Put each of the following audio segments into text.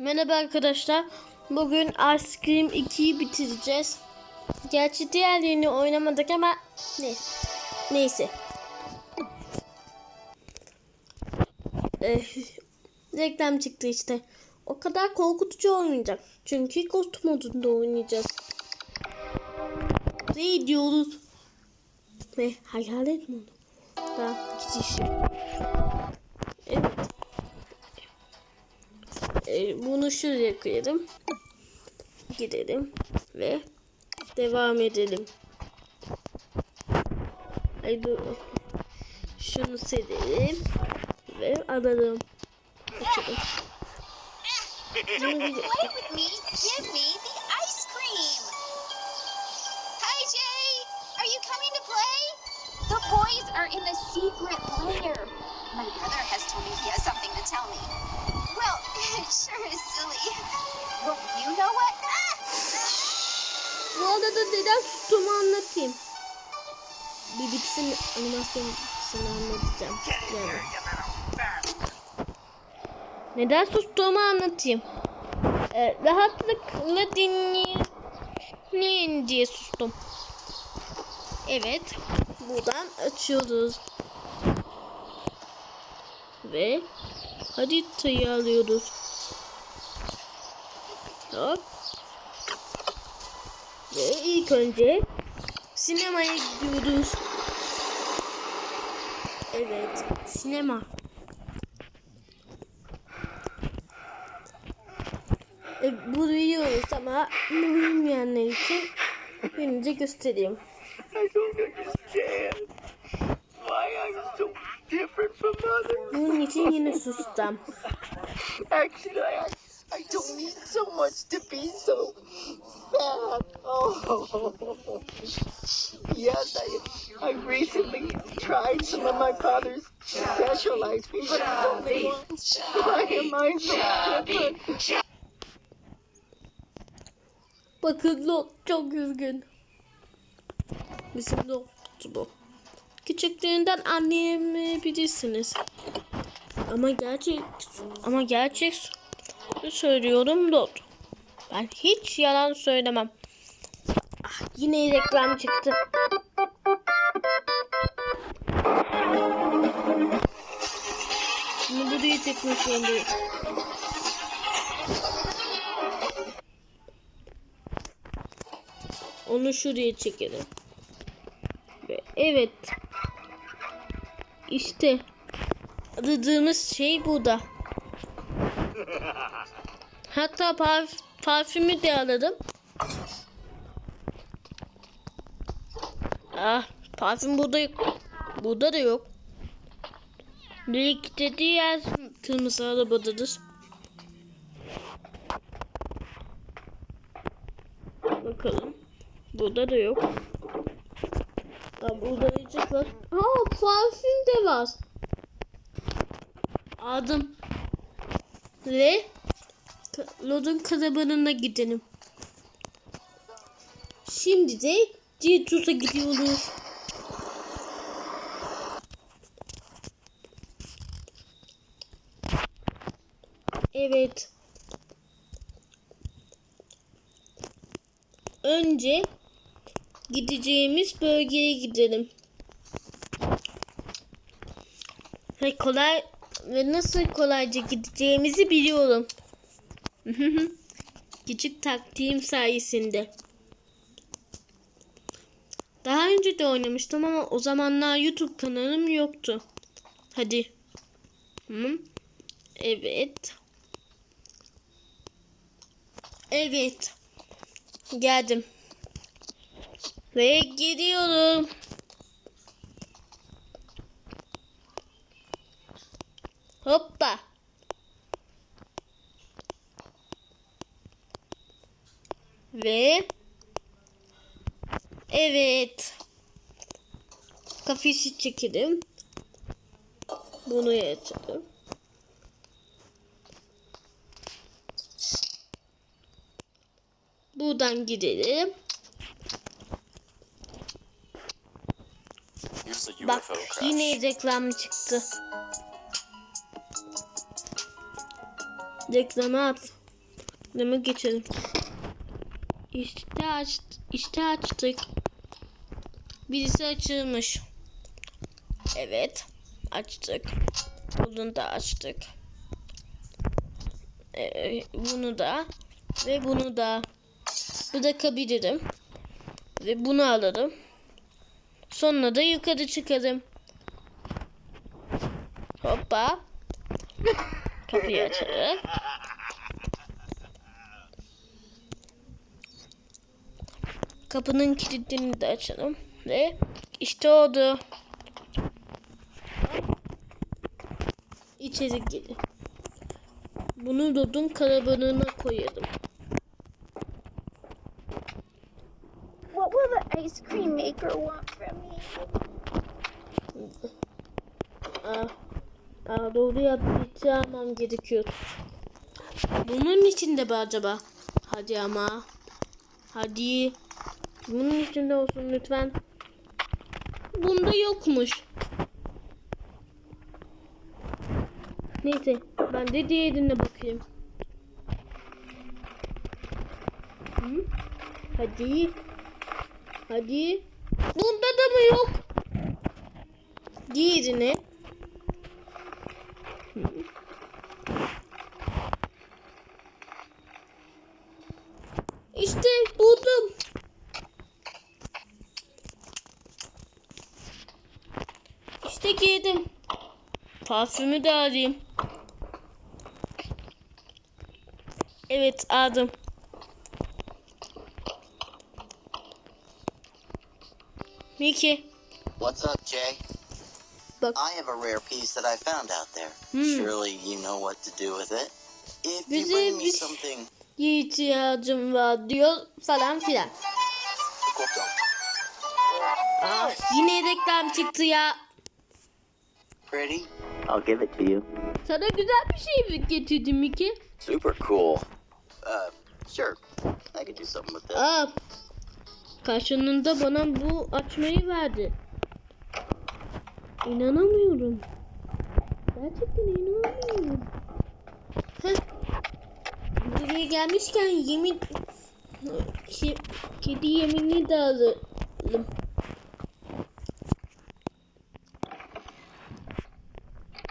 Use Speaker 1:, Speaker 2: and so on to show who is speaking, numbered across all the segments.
Speaker 1: Merhaba arkadaşlar. Bugün Ice Cream 2'yi bitireceğiz. Gerçi diğerlerini oynamadık ama neyse. Neyse. Eh, reklam çıktı işte. O kadar korkutucu olmayacak. Çünkü Ghost modunda oynayacağız. Ne diyoruz? Ve hayalet modu. Daha geçişim. Ee, bunu şuraya koyalım. Gidelim ve devam edelim. Ay dur. Şunu silelim ve alalım. Açalım.
Speaker 2: Are in the secret lair. My brother has told me he has something to tell me. Well, it sure is silly. Well, you know what?
Speaker 1: Bu arada neden sustuğumu anlatayım. Bir bitsin animasyon bitsin anlatacağım. Yani. Neden sustuğumu anlatayım. Ee, rahatlıkla dinleyin diye sustum. Evet. Buradan açıyoruz. Ve haritayı alıyoruz. Hop. Ve ilk önce sinemaya gidiyoruz. Evet, sinema. E, bunu biliyoruz ama bilmeyenler için de göstereyim.
Speaker 3: Different from others.
Speaker 1: Bunun için yine sustum.
Speaker 3: Actually, I, I don't need so much to be so bad. Oh, yes, I, I recently tried some of my father's special ice cream, but it's only one. Why am I so different?
Speaker 1: Bakın Lot çok üzgün. Bizim Lot bu. Küçüklüğünden anlayamayabilirsiniz. Ama gerçek ama gerçek söylüyorum Lot. Ben hiç yalan söylemem. Ah, yine reklam çıktı. Bunu buraya çekmek zorundayım. Onu şuraya çekelim. Ve evet. İşte aradığımız şey burada. Hatta parf parfümü de alırım. Ah, parfüm burada yok. Burada da yok. Direkt dediği yer kırmızı arabadadır. Bakalım. Burada da yok. Aa, burada yiyecek var. Aa parfüm de var. Aldım. Ve Lod'un karabanına gidelim. Şimdi de Citus'a gidiyoruz. Evet. Önce gideceğimiz bölgeye gidelim. Ve kolay ve nasıl kolayca gideceğimizi biliyorum. Küçük taktiğim sayesinde. Daha önce de oynamıştım ama o zamanlar YouTube kanalım yoktu. Hadi. Hı? Evet. Evet. Geldim. Ve gidiyorum. Hoppa. Ve evet. Kafesi çekelim. Bunu açalım. Buradan gidelim.
Speaker 4: Use the
Speaker 1: Bak yine reklam çıktı. Reklamı at. Demek geçelim. İşte aç, işte açtık. Birisi açılmış. Evet. Açtık. Bunu da açtık. Ee, bunu da ve bunu da bırakabilirim. Ve bunu alırım. Sonra da yukarı çıkarım. Hoppa. Kapıyı açalım. Kapının kilidini de açalım. Ve işte oldu. İçeri girin. Bunu Rod'un karabanına koyalım.
Speaker 2: What will the ice cream maker want from me?
Speaker 1: Aa, aa doğru yaptı almam gerekiyor. Bunun içinde mi acaba? Hadi ama. Hadi. Bunun içinde olsun lütfen. Bunda yokmuş. Neyse ben de diğerine bakayım. Hı? Hadi. Hadi. Bunda da mı yok? Diğerine. İşte buldum. İşte giydim. Parfümü de alayım. Evet aldım. Mickey.
Speaker 4: What's up, Jay?
Speaker 1: Bak
Speaker 4: I have a rare piece that I found out there.
Speaker 1: Hmm.
Speaker 4: Surely you know what to do with it. If you bring me something,
Speaker 1: ihtiyacım var diyor falan filan. Ah, yine reklam çıktı ya.
Speaker 4: pretty, I'll give it to you.
Speaker 1: Sana güzel bir şey mi getirdim Mickey?
Speaker 4: Super cool. Uh, sure. I could do something with this.
Speaker 1: Aa, karşılığında bana bu açmayı verdi. İnanamıyorum. Gerçekten inanamıyorum. Heh. Buraya gelmişken yemin... Ki, kedi yemini de alalım.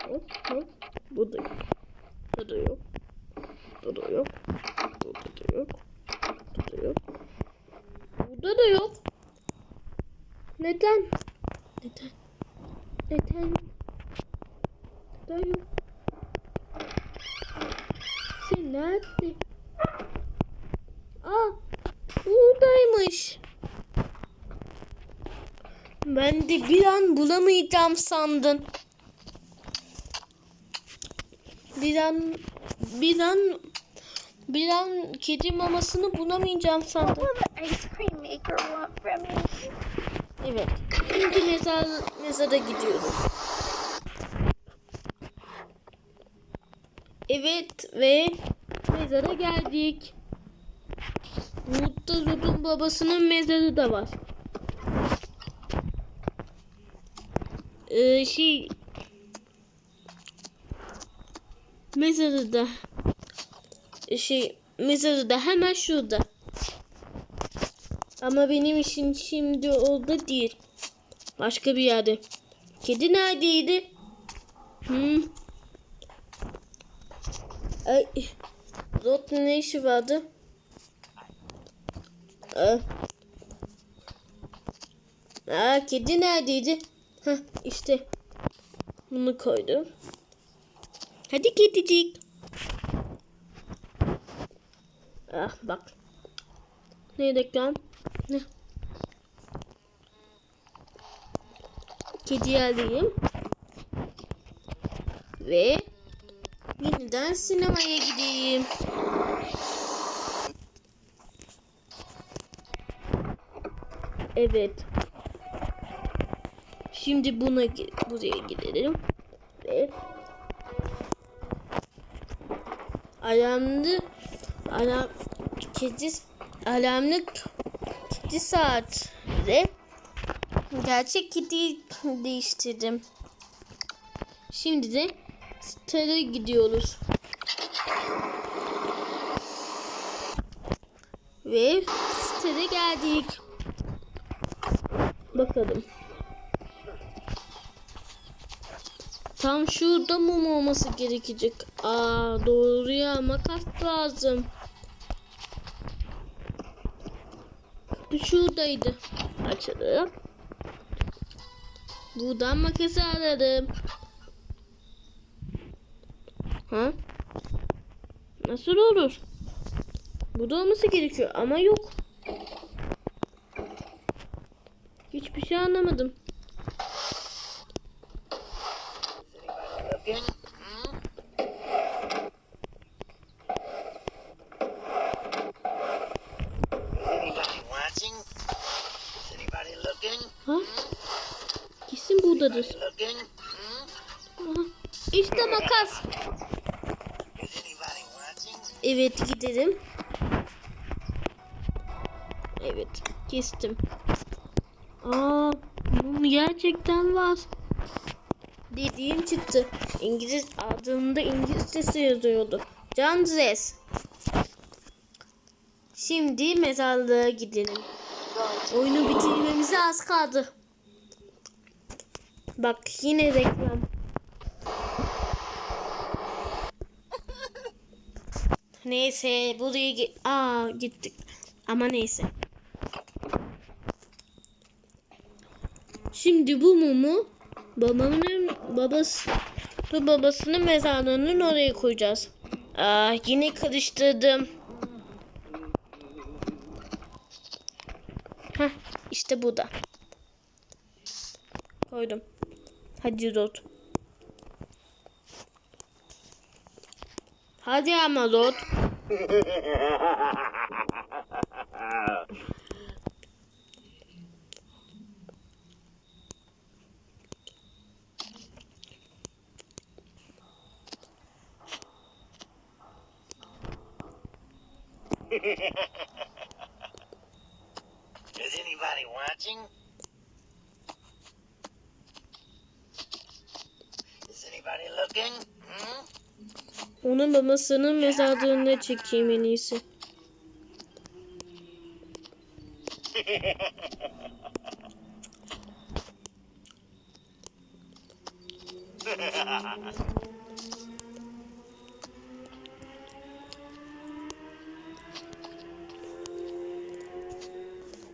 Speaker 1: Hop hop. Bu da yok. Bu da yok. Bu da yok. Burada da yok. Burada da yok. Burada da yok. Neden? Neden? Neden yok? Sen nerede? Aa, buradaymış. Ben de bir an bulamayacağım sandım. Bir an, bir an, bir an kedi mamasını bulamayacağım sandım. Evet. Şimdi mezar, mezara gidiyoruz. Evet ve mezara geldik. Mutlu Zod'un babasının mezarı da var. Ee, şey mezarı da şey mezarı da hemen şurada. Ama benim işim şimdi orada değil. Başka bir yerde. Kedi neredeydi? Hmm. Ay. Rot ne işi vardı? Aa. Aa, kedi neredeydi? Heh, işte. Bunu koydum. Hadi kedicik. Ah bak. Ne reklam? Ne? Kediyi alayım. Ve yeniden sinemaya gideyim. Evet. Şimdi buna buraya gidelim. Ve alarmlı alarm kedi alarmlı kedi saat ve gerçek kediyi değiştirdim. Şimdi de Star'a gidiyoruz. Ve sitede geldik. Bakalım. Tam şurada mum olması gerekecek. Aa doğru ya makas lazım. Şuradaydı. Açalım. Buradan makası alırım. Ha? Nasıl olur? Burada olması gerekiyor ama yok. Hiçbir şey anlamadım.
Speaker 3: Looking? Hmm? Is anybody watching? Is anybody looking?
Speaker 1: Ha? Kesin buradadır. İşte makas. Evet gidelim. Evet kestim. Aa mum gerçekten var. Dediğim çıktı. İngiliz adında İngilizcesi yazıyordu. Canzes. Şimdi mezarlığa gidelim. Oyunu bitirmemize az kaldı. Bak yine reklam. Neyse buraya gi- Aa gittik. Ama neyse. Şimdi bu mumu babamın babası bu babasının mezarlığının oraya koyacağız. Aa yine karıştırdım. Heh işte bu da. Koydum. Hadi Rod. Hadi ama Rod.
Speaker 3: Is anybody watching? Is anybody looking? Hmm?
Speaker 1: Onun babasının mezarlığına çekeyim en iyisi.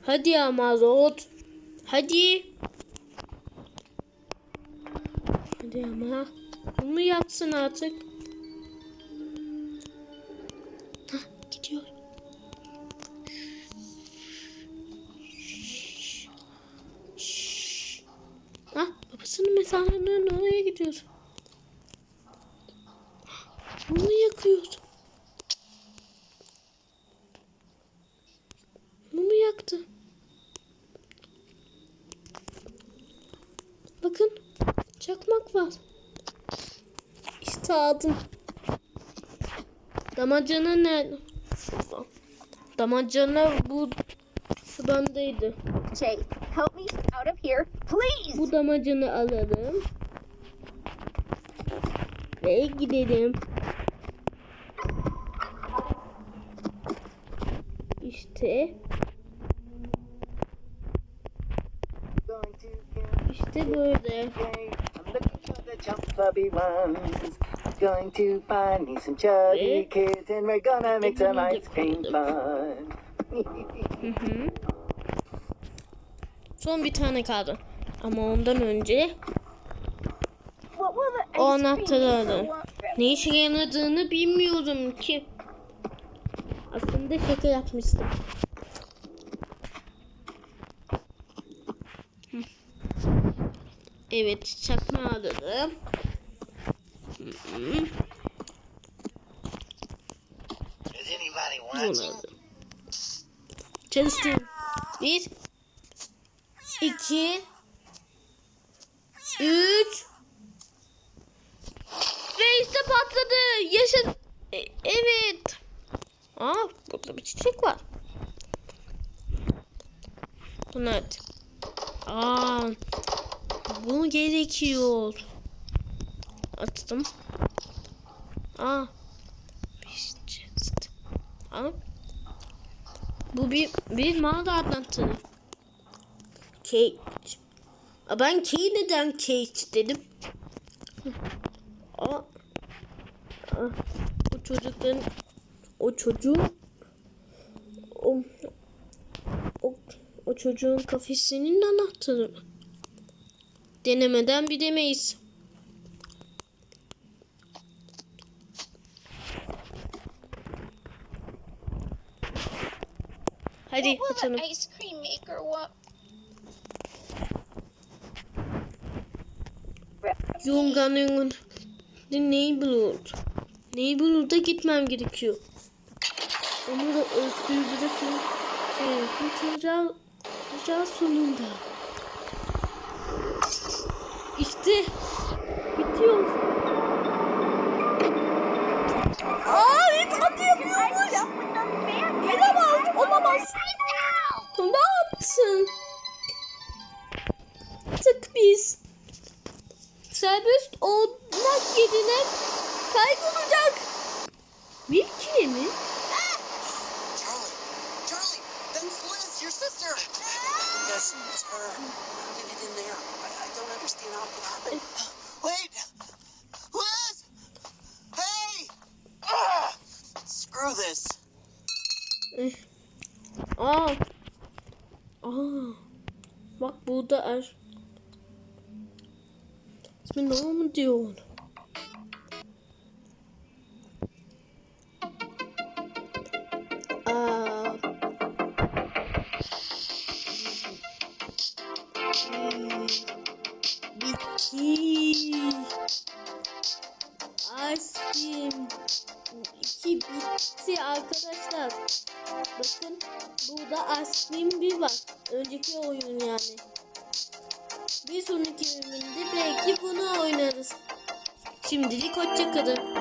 Speaker 1: Hadi ama Rod. Hadi. Hadi ama. Bunu yapsın artık. Mezarlığının oraya gidiyor. Bunu yakıyor. Mumu yaktı. Bakın. Çakmak var. İşte aldım. Damacana nerede? Damacana bu
Speaker 2: help me out of here, please.
Speaker 1: Bu damacanı alalım. Ve gidelim. İşte işte böyle.
Speaker 3: Going to find me some chubby kids and we're gonna make some ice cream fun.
Speaker 1: Son bir tane kaldı. Ama ondan önce o anahtarı alın. Ne işe yaradığını bilmiyorum ki. Aslında şaka yapmıştım. Evet, çakma
Speaker 3: anybody
Speaker 1: Bunu aldım. Çalıştım. Bir, iki, üç ve işte patladı. Yaşa. E, evet. Aa, burada bir çiçek var. Bu nerede? Aa, bu gerekiyor. Attım. Aa. Aa, Bu bir bir mağara anahtarı. Aa, Ben key neden cage dedim? Aa, o çocukların o çocuğun o, o, o çocuğun kafesinin anahtarı mı? Denemeden bilemeyiz. Hadi açalım.
Speaker 2: the ice cream maker want?
Speaker 1: Yungan'ın Neighborhood. Neighborhood'a gitmem gerekiyor. Onu da özgür bırakın. Şey, kurtulacağız sonunda. İşte bitiyor. Aa, ilk atı yapıyormuş. Olamaz, olamaz. Ne yapsın? Tık biz. Serbest olmak yerine kaybolacak. Wilkie mi?
Speaker 4: Charlie, Charlie, that's Liz, your sister. Yes, it's her. How did it in there? I, I don't understand how it could happen. Wait, Liz! Hey! Ah! Screw this.
Speaker 1: Aa. Aa. Bak burada er. İsmi ne mı diyor? Aa. Bitti. Aşkım. İki bitti arkadaşlar. Bakın burada Aslim bir var. Önceki oyun yani. Bir sonraki oyununda belki bunu oynarız. Şimdilik hoşçakalın.